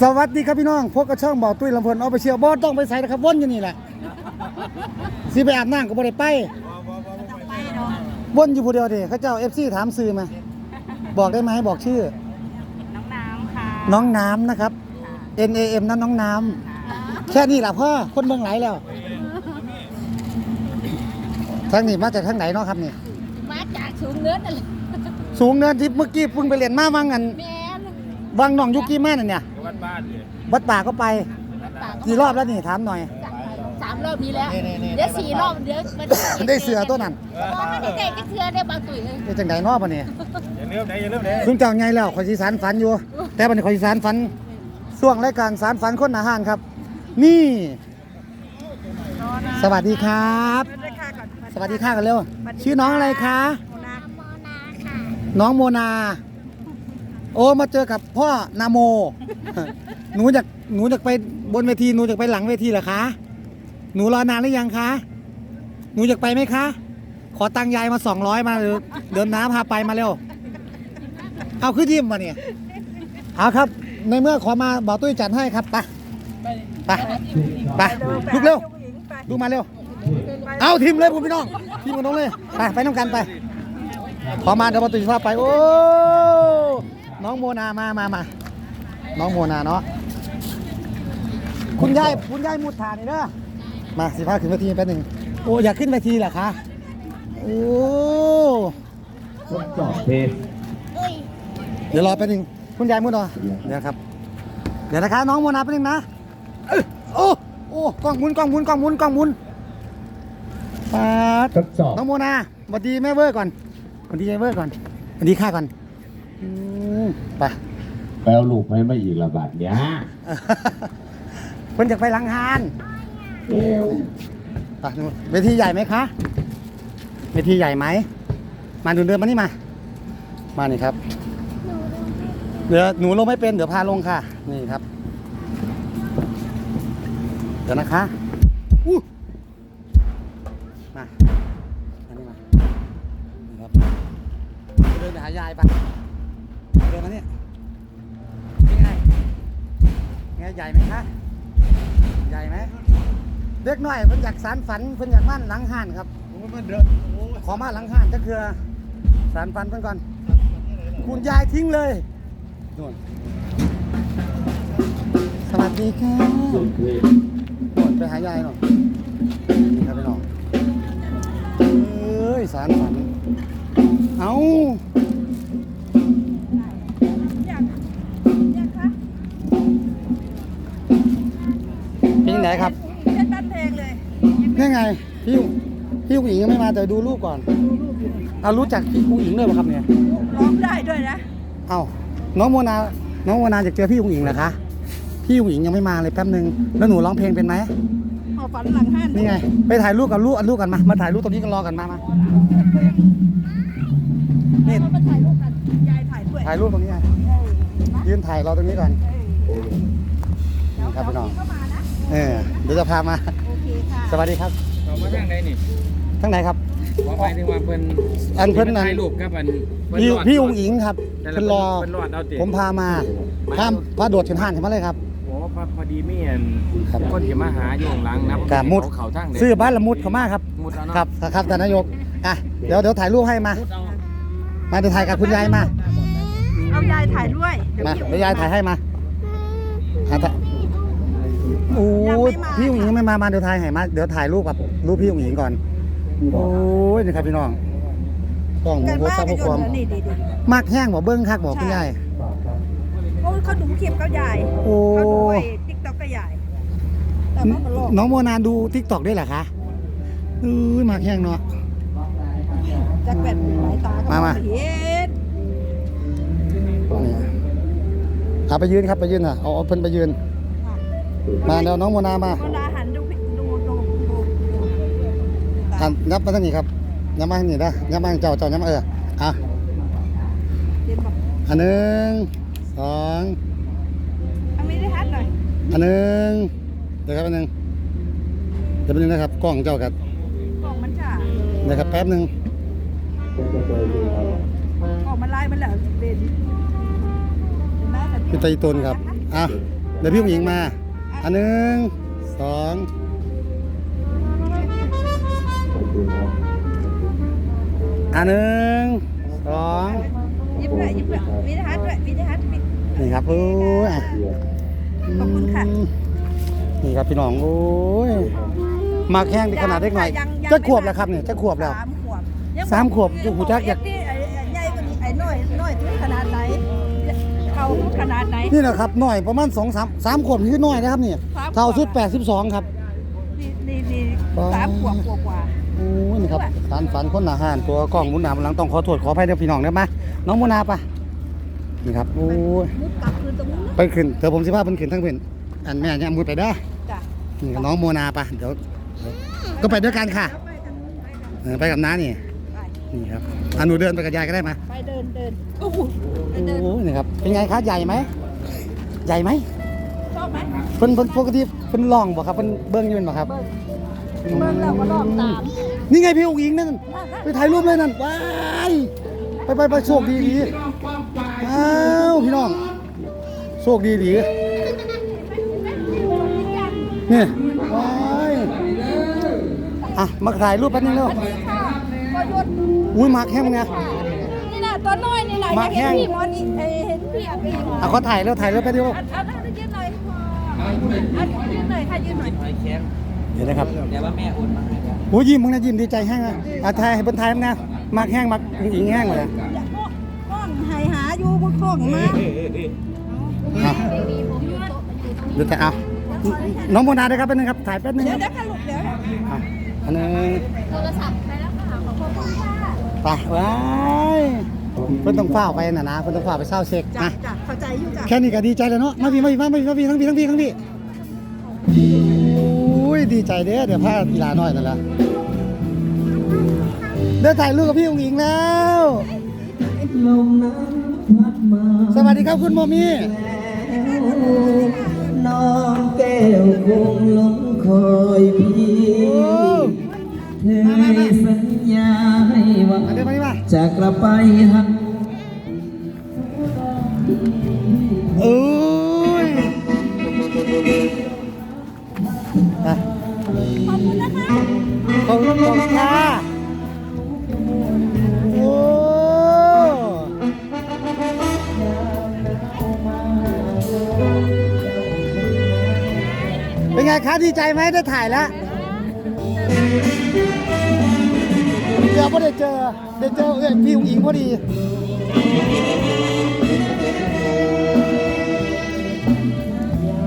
สวัสดีครับพี่น้องพวกกระช่องบ่อตุ้ยลำเพลินเอาไปเชียวบอสต้องไปใส่นะครับวนอยู่นี่แหละสิไปอาบน้ำก็บ่ได้ไปวนอยู่ผู้เดียวเด้เขาเจ้า FC ถามซื้อมาบอกได้ไหมบอกชื่อ น้องน้ำค่ะ น้องน้ำนะครับ N A M นั่นน้องน้ำแค่นี้แหละพ่อคนเมืองไหลายแล้วทางนี้มาจากทางไหนเนาะครับนี่มาจากสูงเนื้อนั่นแหละสูงเนินที่เมื่อกี้เพิ่งไปเรียนมาวังกันแม่นวังหนองยุกี้แม่นั่นเนี่ยวัด บ้านเลยวัดป่าก็ไปปากกี่รอบแล้วนี่ถามหน่อย สามรอบนี้แล้วนี่ๆๆเดี๋ยวสี่รอบเดี๋ยวมันได้เสือตัวนั้นมองไม่ได้ใจก็เสือได้บางตุ๋ยเลยเป็นจังไดเนอปะเนี่ยอย่าลืมนะอย่าลืมนะลุงเจ้าไงแล้วขอยสิสารฝันอยู่ แต่บัดนี้ขอยสิสารฝันช่วงรายการสารฝันคนอาหารครับ นี่ สวัสดีครับ สวัสดีค่ะกันเร็ว ชื่อน้องอะไรคะ น้องโมนา โอ้มาเจอกับพ่อนาโม หนูอยากหนูอยากไปบนเวทีหนูอยากไปหลังเวทีเหรอคะ หนูรอนานหรือยังคะ หนูอยากไปไหมคะ ขอตังค์ยายมาสองร้อยมาเดี๋ยวเดินน้ำพาไปมาเร็ว เอาขึ้นยิ้มมาเนี่ยเอาครับ ในเมื่อขอมาบอกตุ้ยจัดให้ครับไปไปไปลุกเร็วลุกมาเร็ว เอาทีมเลยคุณพี่น้องทีมกันน้องเลยไปไปน้ำกันไปพอมาเดี๋ยวบอกตุ้ยจะพาไปโอ้ น้องโมนามามามาน้องโมนาเนาะคุณยายคุณยายมุดฐานนี่เด้อมาสิพาขึ้นเวทีแป๊บหนึ่งโอ้อยากขึ้นเวทีเหรอคะโอ้จอดเพจเดี๋ยวรอแป๊บนึงคุณยายมุดรอเดี๋ยวครับ เดี๋ยวนะคะ น้องโมนาแป๊บนึงนะเอ้ยโอ้โอ้กล้องหมุนกล้องหมุนกล้องหมุนกล้องหมุนปาดทดสอบน้องโมนาสวัสดีแม่เวอร์ก่อนสวัสดีแม่เวอร์ก่อนสวัสดีข้าก่อน อืมไปไปเอาลูกไปไม่อีกระบาดเนี้ยเพิ่นจะไปหลังฮานเอวไปนู่นเวทีใหญ่ไหมคะเวทีใหญ่ไหม มาดูเดินมานี่มา มานี่ครับ เดี๋ยวหนูลงไม่เป็นเดี๋ยวพาลงค่ะ นี่ครับ เดี๋ยวนะคะอู้มาอันนี้มานี่ครับเดินไปหายายไป ใหญ่ไหมคะ ใหญ่ไหม เด็กน้อยเพิ่นอยากสารฝันเพิ่นอยากบ้านหลังห้านครับมันเดินขอมาหลังห้านจะคือสารฝันเพิ่นก่อน คุณยายทิ้งเลยนู่นสวัสดีค่ะสุดคือโน่นไปหายายหน่อยนี่ครับพี่น้องเอ้ยสารฝัน เอา พี่พี่ผู้หญิงยังไม่มาแต่ดูรูปก่อนเอารู้จักพี่ผู้หญิงด้วยป่ะครับเนี่ยร้องได้ด้วยนะ เอาน้องโมนา น้องโมนาอยากเจอพี่ผู้หญิงเหรอคะ พี่ผู้หญิงยังไม่มาเลยแป๊บนึง แล้วหนูร้องเพลงเป็นไหมเอาฝันหลังห้านนี่ไง ไปถ่ายรูปกับลูกอันลูกกันมา มาถ่ายรูปตรงนี้กันรอกันมามานี่เรามาถ่ายรูปกัน ยายถ่ายด้วย ถ่ายรูปตรงนี้ไงยืนถ่ายรอตรงนี้ก่อนเดี๋ยวครับพี่น้องเข้ามานะเออเดี๋ยวจะพามาโอเคค่ะสวัสดีครับ เรามาทางใดนี่ทั้งไหนครับว่าไปถึงว่าเพิ่นอันเพิ่นนั่น ถ่ายรูปกับอันเพิ่นพี่รอดพี่องค์หญิงครับแต่ละเพิ่นรอเพิ่นรอดเอาติผมพามาพาพาโดดขึ้นห้านขึ้นมาเลยครับ โอ้พอพอดีมีอันครับ คนที่มาหาอยู่ข้างหลังนะกามุดเขาเขาทางเด้ซื้อบ้านละมุดเขามาครับมุดเอาเนาะครับครับท่านนายกอะเดี๋ยวเดี๋ยวถ่ายรูปให้มา มุดเอามาเดี๋ยวถ่ายกับคุณยายมาเอายายถ่ายด้วยมาเดี๋ยวยายถ่ายให้มาหาถ่าย โอ้ยพี่อุ๋งอิงยังไม่มามาเดี๋ยวถ่ายให้มาเดี๋ยวถ่ายรูปกับรูปพี่อุ๋งอิงก่อน โอ้ยนี่ครับพี่น้องกล้องหมูกันโพสบ้าซับกัพวกความนอยู่นี่ดีดีมากแห้งบอกเบิ้งคักบอกคุณยายโอ้ยเขาดูคลิปเขาใหญ่โอ้เขาดูไอ้ติ๊กต็อกก็ใหญ่แต่ว่ามันโลกน้องโมนาดูทิกตอกด้วยเหรอคะอุ้ยมากแห้งเนาะจะแบบหลายตาก็มามา เห็นนี่เอาไปยืนครับไปยืนอะเอาเอาเพิ่นไปยืน มาเดี๋ยวน้องโมนามาเวลาหันดูพี่ดูดูดูอะยับมาทางนี้ครับยับมาทางนี้นะยับมาทางเจ้าเจ้ายับมาเอออะเห็นบอกอันหนึ่งสองเอาไม่ได้ฮัดหน่อยอันหนึ่งเดี๋ยวครับอันหนึ่งเดี๋ยวแป๊บนึงนะครับกล้องเจ้ากับกล่องมันจ่าเดี๋ยวครับแป๊บนึงกล่องมันลายมันเหลือเด่นเห็นไหมแต่พี่พี่ตีตนครับอะเดี๋ยวพี่ผู้หญิงมา อันหนึ่งสองอันหนึ่งสองยิ้มด้วยยิ้มด้วยวิทยาทัศน์ด้วยวิทยาทัศน์ปิดนี่ครับโอ้ยอะขอบคุณค่ะมนี่ครับพี่น้องโอ้ยมาแข้งดีขนาดเล็กหน่อยงงจะขวบแล้วครับเนี่ยจะขวบแล้วสามขวบยังสามขวบกูหูจักอยาก ที่ไอ้ไอ้ใหญ่กว่านี้ไอ้น้อยน้อยถึงขนาดไหนเขาขนาดไหน นี่แหละครับหน่อยประมาณสองสามสามขวบนี่คือหน่อยนะครับเนี่ยสามขวบ เท่าสุดแปดสิบสองครับ นี่นี่นี่ว้าวสามขวบกว่ากว่า โอ้ยนี่ครับสารฝันคนอาหารตัวกล้องมุนหนาบนหลังต้องขอโทษขออภัยเด้อพี่น้องเด้อมาน้องมุนาปะนี่ครับโอ้ยมุดกลับคืนตรงนู้นนะไปขึ้นเดี๋ยวผมสิพาเพิ่นขึ้นทั้งเพิ่นอันแม่ยังมุดไปเด้อจ้ะนี่กับน้องโมนาปะเดี๋ยวก็ไปด้วยกันค่ะเออไปกับน้านี่ไป นี่ครับอันหนูเดินไปกับยายก็ได้มาไปเดินเดินโอ้โหเดินเดินโอ้ยนี่ครับ เป็นไงคะใหญ่ไหม ใหญ่ไหมชอบไหมเพิ่นเพิ่นปกติเพิ่นลองบ่ครับเพิ่นเบิ่งอยู่แม่นบ่ครับ เบิ้งเราก็ลองตามนี่ไงพี่อุ้งอิงนั่น ไปถ่ายรูปเลยนั่นว้ายไปไปไปโชคดีดีอ้าวพี่น้อง โชคดีดีนี่ว้ายอะมาถ่ายรูปแป๊บนึงเร็วค่ะก็หยุด อุ้ยมาแค่มึงไง นี่น่ะตัวน้อยนี่น่ะมาอยากแห้เห็นงพี่หมอนอีเอ้ยเห็นพี่อะพี่อะเขาถ่ายแล้วถ่ายแล้วแป๊บเดียว อันอันอันยืนหน่อยอันยืนหน่อยค่ะยืนหน่อยเห็นนะครับเดี๋ยวว่าแม่โอนมาให้แล้วโอ้ยยิ้มมึงนะยิ้มดีใจแห้งอะอะถ่ายให้เพิ่นถ่ายมึงนะมากแห้งมากอิงแห้งเลยอย่าก้อนหายหาอยู่บนโค้งมาอะเดี๋ยวแต่เอาน้องโมนาด้วยครับแป๊บนึงครับถ่ายแป๊บนึงเดี๋คยวรับเดี๋ยวค่ะลูกเดี๋ยวอะอันหนึงโทรศัพท์ไป ไปว้ายเพิ่นต้องเฝ้าไปน่ะนะเพิ่นต้องเฝ้าไปเศร้าเช็คจ้ะอะจ้ะเข้าใจอยู่จ้ะแค่นี้ก็ดีใจแล้วเนาะมาพี่มาพี่มาพี่มาพี่ทั้งพี่ทั้งพี่ทั้งพี่โอ้ยดีใจเด้อเดี๋ยวพาอีหลาน้อยนั่นแหละได้ถ่ายรูปกับพี่องค์หญิงแล้วสวัสดีครับคุณโมมี่น้องแก้วคงหลงคอยพี่โอ้ เธอให้สัญญาให้ว่ามาเดี๋ยวมาดิมาจะกลับไปหักโอ้ยอะขอบคุณนะคะขอบคุณขอบคุณค่ะโอ้เป็นไงคะดีใจไหมได้ถ่ายแล้ว เดี๋ยวพอได้เจอได้เจอเอ้ยพี่อุ๋งอิงพอดี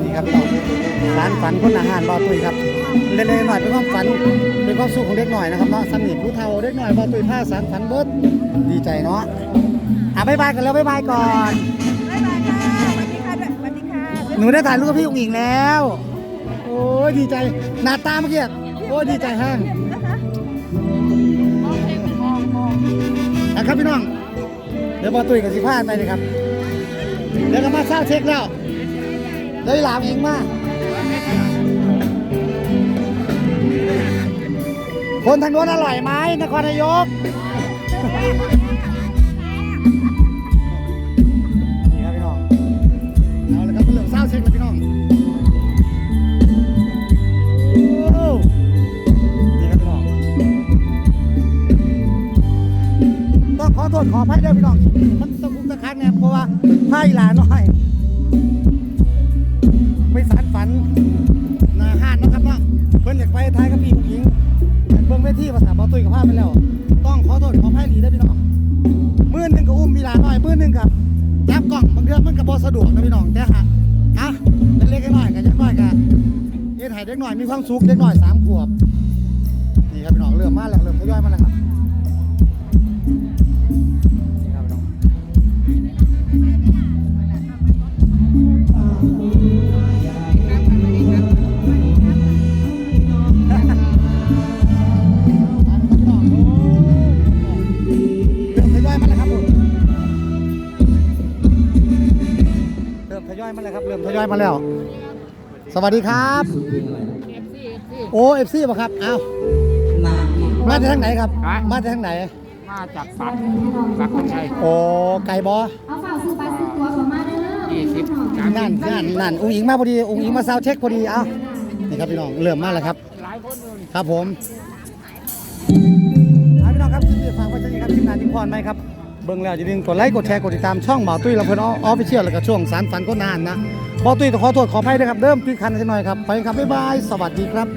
นี่ครับต่อสารฝันคนอาหารบอตุยครับเล็กๆหน่อยเป็นความฝันเป็นความสุขของเด็กหน่อยนะครับเนาะสนิทผู้เฒ่าเด็กหน่อยบอตุยผ้าสารฝันเบิดดีใจเนาะอะบ๊ายบายกันแล้วบ๊ายบายก่อนบ๊ายบายค่ะสวัสดีค่ะด้วยสวัสดีค่ะหนูได้ถ่ายรูปกับพี่อุ๋งอิงแล้ว โอ้ยดีใจหน้าตาเมื่อกี้ โอ้ดีใจแห้งอะครับพี่น้อง เดี๋ยวบอตุยกับสิพาไปเลยครับ เดี๋ยวก็มาเศร้าเช็คแล้วเดี๋ยวหลามอิงมาคนทางโน้นอร่อยไหมนครนายกนี่ครับพี่น้อง เอาละครับเรื่องเศร้าเช็คเลยพี่น้อง ษขออภัยด้วยพี่น้อง มันตะกุกตะคักเนี่ยเพราะว่าผ้าอีหลาน้อยไม่สารฝันนาห้านนะครับเนาะเพิ่นอยากไปท้ายกับพี่ผู้หญิงเบิ่งเวทีภาษาบอตุยกับภาพไปแล้ว ต้องขอโทษขออภัยดีด้วยพี่น้องมือหนึงก็อุ้มมีหลาน้อยมือหนึงกับจับกล้องบางเดือนมันก็บ่สะดวกนะพี่น้องแต่ฮะอะเล็กๆน้อยๆกันยังน้อยกันเฮ็ดให้เด็กน้อยมีความสุขเด็กน้อยสามขวบนี่ครับพี่น้องเริ่มมาแล้วเริ่มทยอยมาแล้วครับ ยอยมาแล้วครับเริ่มทยอยมาแล้ว สวัสดีครับโอ้เอฟซีป่ะครับเอานางมาจากทางไหนครับมาจากทางไหนมาจากปักปักคนชัยโอ้ไก่บอเอาฝากซื้อไปซื้อตัวเขามาเด้อยี่สิบสามนั่นนั่นนั่นอุ้งอิงมาพอดีอุ้งอิงมาซาวด์เช็คพอดีเอ้านี่ครับพี่น้องเริ่มมาแล้วครับ หลายคนเลยครับผมเอาพี่น้องครับคลิปนี้ฝากไว้เช่นนี้ครับทีมงานทีมพรไหมครับ เบิ่งแล้วอย่าลืมกดไลค์กดแชร์กดติดตามช่องบ่าวตุ้ยลำเพลินออฟฟิเชียลแล้วก็ช่วงสารฝันก็นานนะบ่าวตุ้ยต้องขอโทษขออภัยด้วยครับเริ่มพิดคันกันหน่อยครับไปครับบ๊ายบายสวัสดีครับ